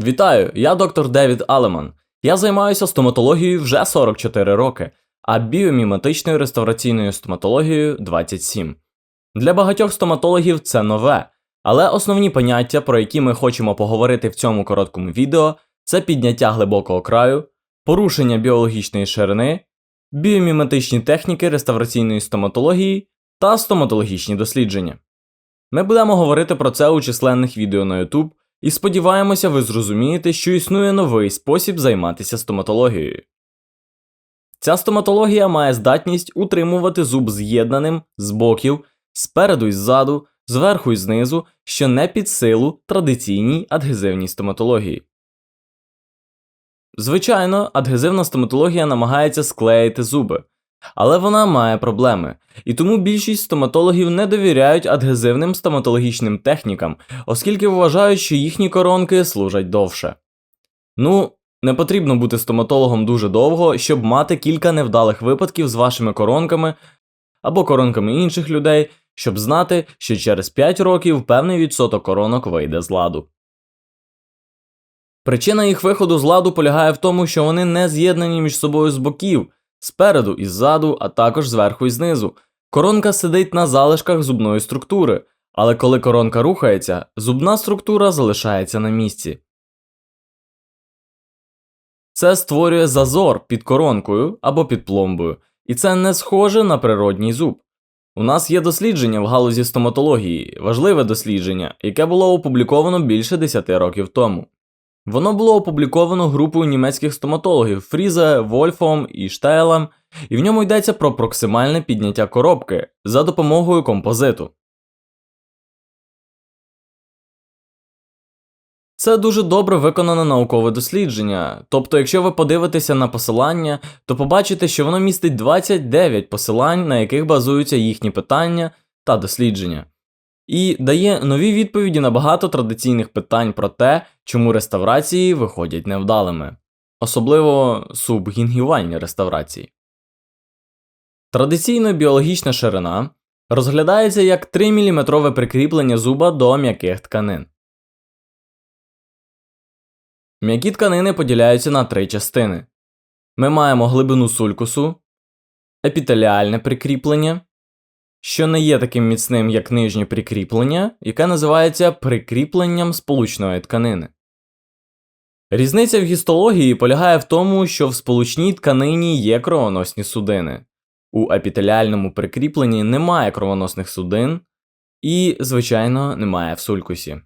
Вітаю, я доктор Девід Алеман. Я займаюся стоматологією вже 44 роки, а біоміматичною реставраційною стоматологією 27. Для багатьох стоматологів це нове, але основні поняття, про які ми хочемо поговорити в цьому короткому відео, це підняття глибокого краю, порушення біологічної ширини, біоміматичні техніки реставраційної стоматології та стоматологічні дослідження. Ми будемо говорити про це у численних відео на YouTube і сподіваємося, ви зрозумієте, що існує новий спосіб займатися стоматологією. Ця стоматологія має здатність утримувати зуб з'єднаним з боків, спереду і ззаду, зверху і знизу, що не під силу традиційній адгезивній стоматології. Звичайно, адгезивна стоматологія намагається склеїти зуби, але вона має проблеми, і тому більшість стоматологів не довіряють адгезивним стоматологічним технікам, оскільки вважають, що їхні коронки служать довше. Ну, не потрібно бути стоматологом дуже довго, щоб мати кілька невдалих випадків з вашими коронками або коронками інших людей, щоб знати, що через 5 років певний відсоток коронок вийде з ладу. Причина їх виходу з ладу полягає в тому, що вони не з'єднані між собою з боків, спереду і ззаду, а також зверху і знизу. Коронка сидить на залишках зубної структури, але коли коронка рухається, зубна структура залишається на місці. Це створює зазор під коронкою або під пломбою, і це не схоже на природній зуб. У нас є дослідження в галузі стоматології, важливе дослідження, яке було опубліковано більше 10 років тому. Воно було опубліковано групою німецьких стоматологів Фрізе, Вольфом і Штейлем, і в ньому йдеться про проксимальне підняття коробки за допомогою композиту. Це дуже добре виконане наукове дослідження. Тобто, якщо ви подивитеся на посилання, то побачите, що воно містить 29 посилань, на яких базуються їхні питання та дослідження, і дає нові відповіді на багато традиційних питань про те, чому реставрації виходять невдалими, особливо субгінгівальні реставрації. Традиційно біологічна ширина розглядається як 3 мм прикріплення зуба до м'яких тканин. М'які тканини поділяються на три частини. Ми маємо глибину сулькусу, епітеліальне прикріплення, що не є таким міцним, як нижнє прикріплення, яке називається прикріпленням сполучної тканини. Різниця в гістології полягає в тому, що в сполучній тканині є кровоносні судини. У епітеліальному прикріпленні немає кровоносних судин і, звичайно, немає в сулькусі.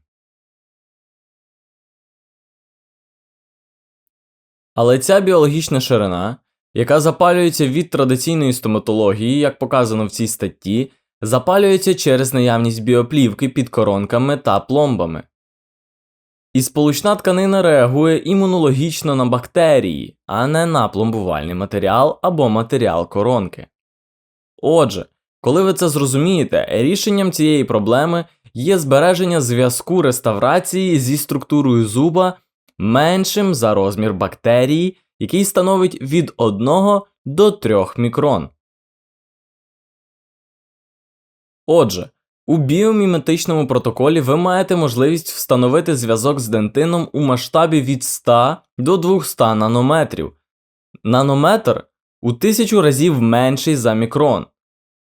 Але ця біологічна ширина, яка запалюється від традиційної стоматології, як показано в цій статті, запалюється через наявність біоплівки під коронками та пломбами. І сполучна тканина реагує імунологічно на бактерії, а не на пломбувальний матеріал або матеріал коронки. Отже, коли ви це зрозумієте, рішенням цієї проблеми є збереження зв'язку реставрації зі структурою зуба меншим за розмір бактерії, який становить від 1 до 3 мікрон. Отже, у біоміметичному протоколі ви маєте можливість встановити зв'язок з дентином у масштабі від 100 до 200 нанометрів. Нанометр у тисячу разів менший за мікрон.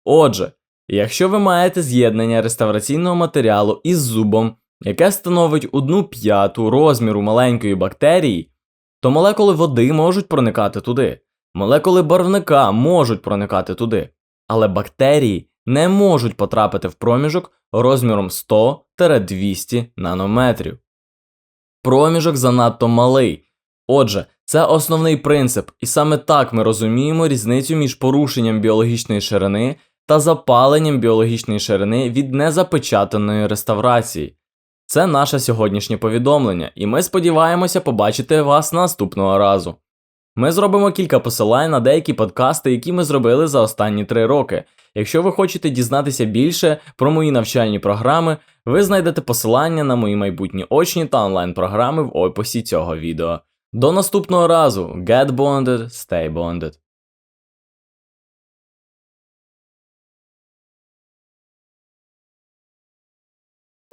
Отже, якщо ви маєте з'єднання реставраційного матеріалу із зубом, яке становить одну п'яту розміру маленької бактерії, то молекули води можуть проникати туди, молекули барвника можуть проникати туди, але бактерії не можуть потрапити в проміжок розміром 100-200 нанометрів. Проміжок занадто малий. Отже, це основний принцип, і саме так ми розуміємо різницю між порушенням біологічної ширини та запаленням біологічної ширини від незапечатаної реставрації. Це наше сьогоднішнє повідомлення, і ми сподіваємося побачити вас наступного разу. Ми зробимо кілька посилань на деякі подкасти, які ми зробили за останні три роки. Якщо ви хочете дізнатися більше про мої навчальні програми, ви знайдете посилання на мої майбутні очні та онлайн програми в описі цього відео. До наступного разу. Get bonded, stay bonded.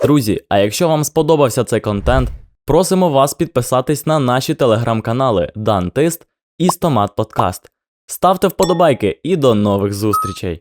Друзі, а якщо вам сподобався цей контент, Просимо вас підписатись на наші телеграм-канали Дантист і Стомат Подкаст. Ставте вподобайки і до нових зустрічей!